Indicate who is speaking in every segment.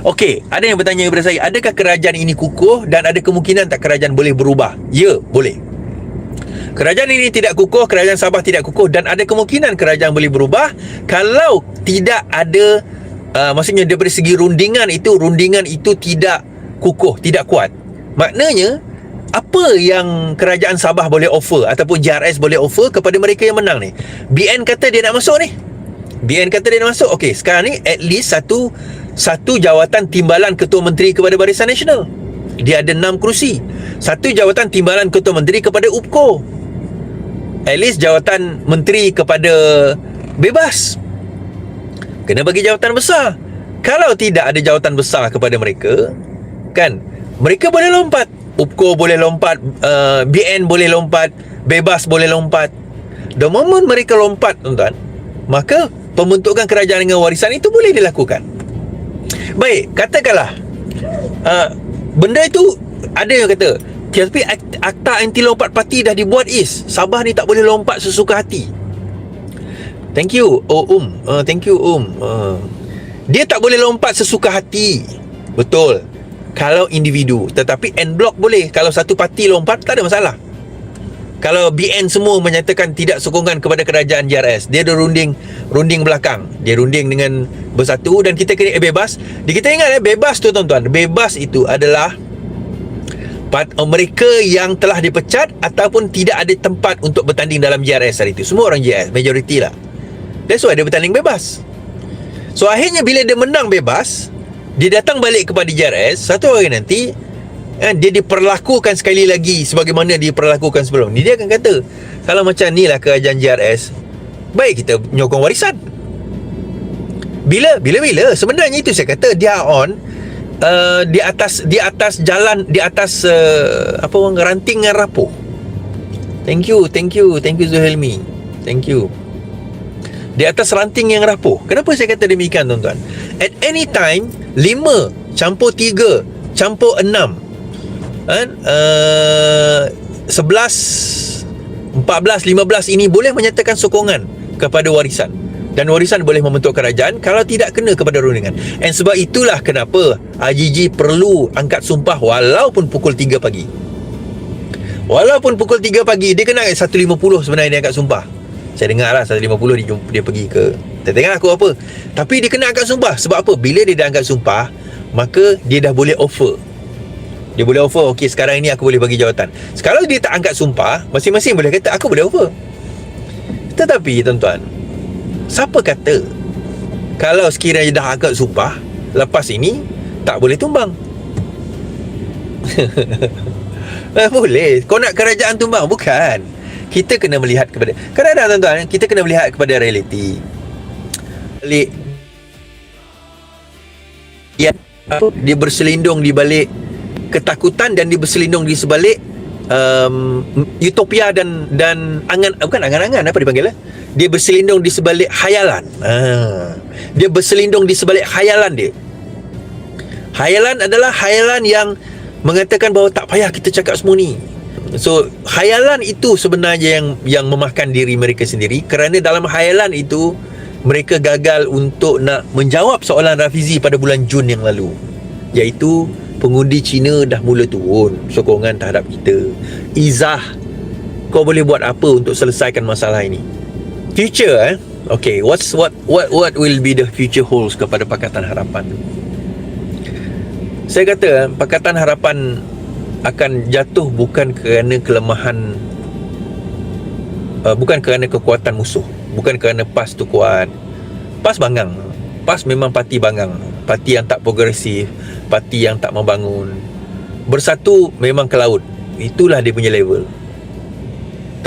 Speaker 1: Okey, ada yang bertanya kepada saya, adakah kerajaan ini kukuh dan ada kemungkinan tak kerajaan boleh berubah? Ya, boleh. Kerajaan ini tidak kukuh, kerajaan Sabah tidak kukuh dan ada kemungkinan kerajaan boleh berubah kalau tidak ada uh, maksudnya daripada segi rundingan itu rundingan itu tidak kukuh, tidak kuat. Maknanya apa yang kerajaan Sabah boleh offer ataupun JRS boleh offer kepada mereka yang menang ni? BN kata dia nak masuk ni. BN kata dia nak masuk. Okey, sekarang ni at least satu satu jawatan timbalan ketua menteri kepada Barisan Nasional. Dia ada enam kerusi. Satu jawatan timbalan ketua menteri kepada UPKO. At least jawatan menteri kepada bebas. Kena bagi jawatan besar. Kalau tidak ada jawatan besar kepada mereka, kan? Mereka boleh lompat. UPKO boleh lompat, uh, BN boleh lompat, bebas boleh lompat. The moment mereka lompat, tuan-tuan, maka pembentukan kerajaan dengan warisan itu boleh dilakukan. Baik, katakanlah uh, benda itu ada yang kata tapi akta anti lompat parti dah dibuat is. Sabah ni tak boleh lompat sesuka hati. Thank you Oh Um. Uh, Thank you Um. Uh. Dia tak boleh lompat sesuka hati. Betul. Kalau individu. Tetapi end block boleh. Kalau satu parti lompat Tak ada masalah. Kalau BN semua menyatakan tidak sokongan kepada kerajaan JRS Dia ada runding Runding belakang. Dia runding dengan Bersatu Dan kita kena eh, bebas Dia kita ingat eh Bebas tu tuan-tuan Bebas itu adalah uh, mereka yang telah dipecat ataupun tidak ada tempat untuk bertanding dalam JRS hari itu. Semua orang JRS, majoriti lah. That's why dia bertanding bebas. So akhirnya bila dia menang bebas, dia datang balik kepada JRS, satu hari nanti kan, dia diperlakukan sekali lagi sebagaimana diperlakukan sebelum ni. Dia akan kata, kalau macam ni lah kerajaan JRS, baik kita menyokong warisan. Bila? Bila-bila? Sebenarnya itu saya kata, dia on uh, di atas di atas jalan di atas uh, apa orang ranting yang rapuh. Thank you, thank you, thank you Zuhelmi. Thank you di atas ranting yang rapuh. Kenapa saya kata demikian tuan-tuan? At any time 5 campur 3 campur 6 kan uh, 11 14 15 ini boleh menyatakan sokongan kepada warisan dan warisan boleh membentuk kerajaan kalau tidak kena kepada rundingan. And sebab itulah kenapa IGG perlu angkat sumpah walaupun pukul 3 pagi. Walaupun pukul 3 pagi dia kena 1.50 sebenarnya dia angkat sumpah. Saya dengar lah 150 dia, dia pergi ke Tak tengok aku apa Tapi dia kena angkat sumpah Sebab apa? Bila dia dah angkat sumpah Maka dia dah boleh offer Dia boleh offer Okey sekarang ini aku boleh bagi jawatan Sekarang dia tak angkat sumpah Masing-masing boleh kata Aku boleh offer Tetapi tuan-tuan Siapa kata Kalau sekiranya dah angkat sumpah Lepas ini Tak boleh tumbang Boleh Kau nak kerajaan tumbang? Bukan kita kena melihat kepada kadang-kadang tuan-tuan kita kena melihat kepada realiti balik ya dia berselindung di balik ketakutan dan dia berselindung di sebalik um, utopia dan dan angan bukan angan-angan apa dipanggil eh? Dia berselindung di sebalik khayalan ah. dia berselindung di sebalik khayalan dia khayalan adalah khayalan yang mengatakan bahawa tak payah kita cakap semua ni So khayalan itu sebenarnya yang yang memakan diri mereka sendiri kerana dalam khayalan itu mereka gagal untuk nak menjawab soalan Rafizi pada bulan Jun yang lalu iaitu pengundi Cina dah mula turun sokongan terhadap kita. Izah kau boleh buat apa untuk selesaikan masalah ini? Future eh? Okay, what's what what what will be the future holds kepada Pakatan Harapan? Saya kata Pakatan Harapan akan jatuh bukan kerana kelemahan uh, bukan kerana kekuatan musuh bukan kerana PAS tu kuat. PAS bangang. PAS memang parti bangang. Parti yang tak progresif parti yang tak membangun. Bersatu memang ke laut. Itulah dia punya level.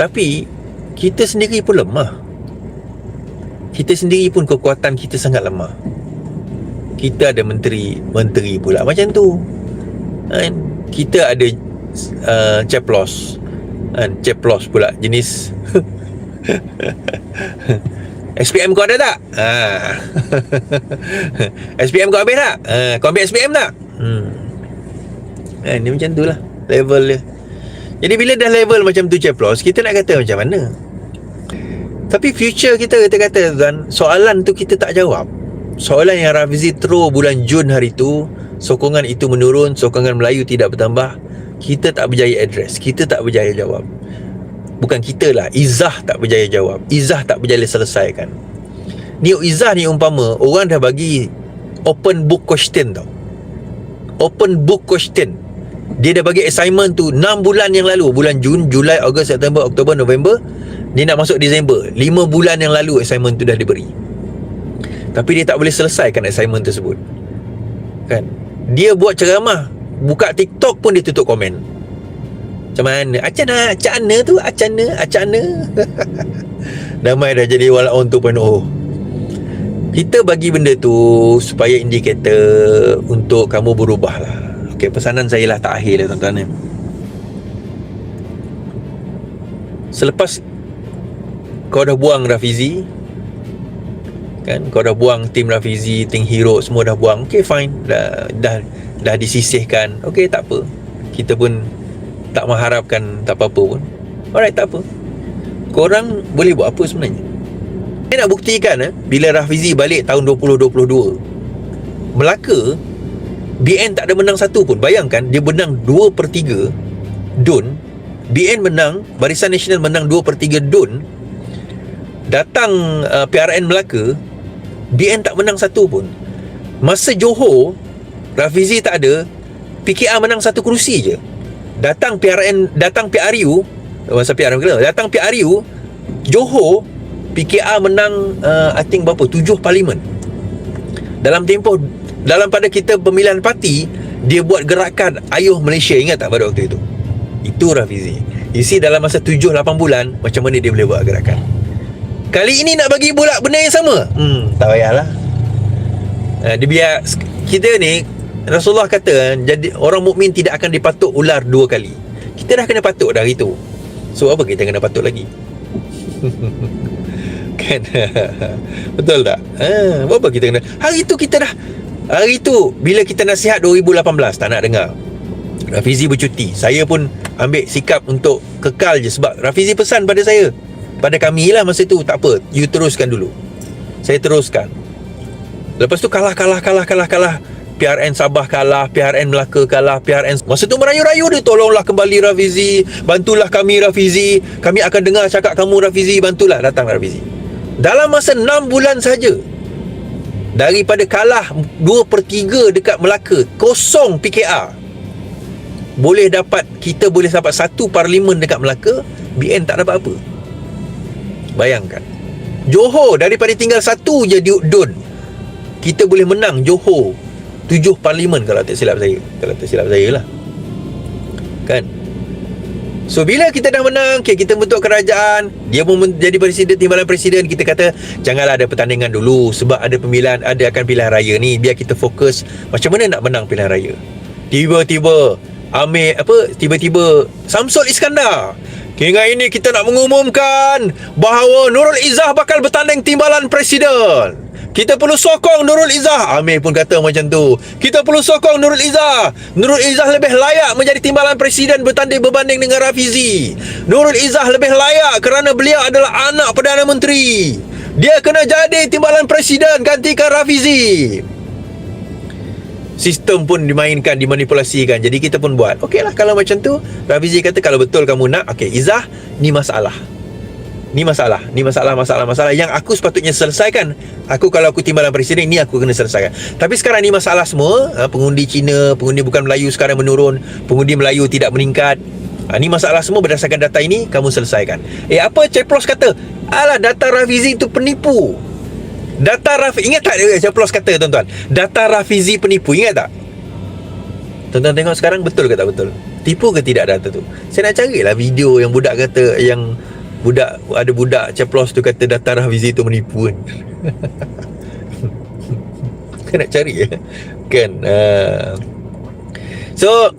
Speaker 1: Tapi kita sendiri pun lemah kita sendiri pun kekuatan kita sangat lemah kita ada menteri menteri pula macam tu kan kita ada uh, ceplos kan ceplos pula jenis SPM kau ada tak? Ha. SPM kau habis tak? Ha. Kau ambil SPM tak? Hmm. Ha, ni macam tu lah Level dia Jadi bila dah level macam tu ceplos Kita nak kata macam mana? Tapi future kita kita kata kan Soalan tu kita tak jawab. Soalan yang Rafizi throw bulan Jun hari tu Sokongan itu menurun Sokongan Melayu tidak bertambah Kita tak berjaya address Kita tak berjaya jawab. Bukan kita lah Izzah tak berjaya jawab Izzah tak berjaya selesaikan. Ni Izzah ni umpama Orang dah bagi Open book question tau. Open book question. Dia dah bagi assignment tu 6 bulan yang lalu Bulan Jun, Julai, Ogos, September, Oktober, November Dia nak masuk Disember. 5 bulan yang lalu assignment tu dah diberi. Tapi dia tak boleh selesaikan assignment tersebut. Kan? Dia buat ceramah. Buka TikTok pun dia tutup komen. Macam mana? Acana Acana tu? Acana Acana Damai dah jadi Walaun 2.0 kita bagi benda tu supaya indikator untuk kamu berubah lah. Okey, pesanan saya lah tak akhir lah tuan-tuan. Ni. Selepas kau dah buang Rafizi kan kau dah buang tim Rafizi, tim hero semua dah buang. Okey fine, dah dah dah disisihkan. Okey tak apa. Kita pun tak mengharapkan tak apa-apa pun. Alright tak apa. Korang boleh buat apa sebenarnya? Saya nak buktikan eh, Bila Rafizi balik tahun 2022 Melaka BN tak ada menang satu pun Bayangkan dia menang 2 per 3 DUN BN menang Barisan Nasional menang 2 per 3 DUN Datang uh, PRN Melaka BN tak menang satu pun. Masa Johor Rafizi tak ada PKR menang satu kerusi je. Datang PRN Datang PRU Masa PRN Datang PRU Johor PKR menang uh, I think berapa? Tujuh parlimen. Dalam tempoh Dalam pada kita pemilihan parti Dia buat gerakan Ayuh Malaysia. Ingat tak pada waktu itu? Itu Rafizi. You see dalam masa tujuh lapan bulan Macam mana dia boleh buat gerakan Kali ini nak bagi bulat benda yang sama? Hmm. Tak payahlah. Uh, Dia biar Kita ni Rasulullah kata jadi Orang mukmin tidak akan dipatuk ular dua kali. Kita dah kena patuk dah itu. So apa kita kena patuk lagi? Kan? Betul tak? Ha, apa kita kena hari tu kita dah hari tu bila kita nasihat 2018 tak nak dengar. Rafizi bercuti. Saya pun ambil sikap untuk kekal je sebab Rafizi pesan pada saya pada kami lah masa tu tak apa. You teruskan dulu. Saya teruskan. Lepas tu kalah kalah kalah kalah kalah. PRN Sabah kalah, PRN Melaka kalah, PRN Masa tu merayu-rayu dia. Tolonglah kembali Rafizi. Bantulah kami Rafizi. Kami akan dengar cakap kamu Rafizi. Bantulah datang Rafizi. Dalam masa 6 bulan saja Daripada kalah 2 per 3 dekat Melaka Kosong PKR Boleh dapat Kita boleh dapat satu parlimen dekat Melaka BN tak dapat apa Bayangkan. Johor daripada tinggal satu je di Udun Kita boleh menang Johor. Tujuh parlimen kalau tak silap saya. Kalau tak silap saya lah. Kan? So bila kita dah menang okay, Kita bentuk kerajaan Dia pun jadi presiden Timbalan presiden Kita kata Janganlah ada pertandingan dulu Sebab ada pemilihan Ada akan pilihan raya ni. Biar kita fokus Macam mana nak menang pilihan raya. Tiba-tiba Amir apa Tiba-tiba Samsul Iskandar Hingga ini kita nak mengumumkan Bahawa Nurul Izzah bakal bertanding timbalan presiden. Kita perlu sokong Nurul Izzah. Amir pun kata macam tu. Kita perlu sokong Nurul Izzah. Nurul Izzah lebih layak menjadi timbalan presiden Bertanding berbanding dengan Rafizi. Nurul Izzah lebih layak kerana beliau adalah anak Perdana Menteri. Dia kena jadi timbalan presiden gantikan Rafizi Sistem pun dimainkan, dimanipulasikan. Jadi kita pun buat. Okeylah kalau macam tu. Rafizi kata kalau betul kamu nak Okey Izzah ni masalah. Ni masalah Ni masalah, masalah, masalah Yang aku sepatutnya selesaikan. Aku kalau aku timbalan presiden Ni aku kena selesaikan. Tapi sekarang ni masalah semua. Ha, Pengundi Cina Pengundi bukan Melayu sekarang menurun. Pengundi Melayu tidak meningkat. Ha, Ni masalah semua berdasarkan data ini Kamu selesaikan. Eh apa Ceplos kata? Alah data Rafizi itu penipu Data Rafizi Ingat tak Ceplos kata tuan-tuan? Data Rafizi penipu Ingat tak? Tuan-tuan tengok sekarang Betul ke tak betul? Tipu ke tidak data tu? Saya nak carilah video yang budak kata Yang budak ada budak ceplos tu kata data Rafizi tu menipu kan? Kan nak cari ya kan uh, so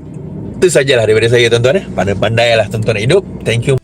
Speaker 1: itu sajalah daripada saya tuan-tuan eh. Pandai-pandai lah tuan-tuan hidup. Thank you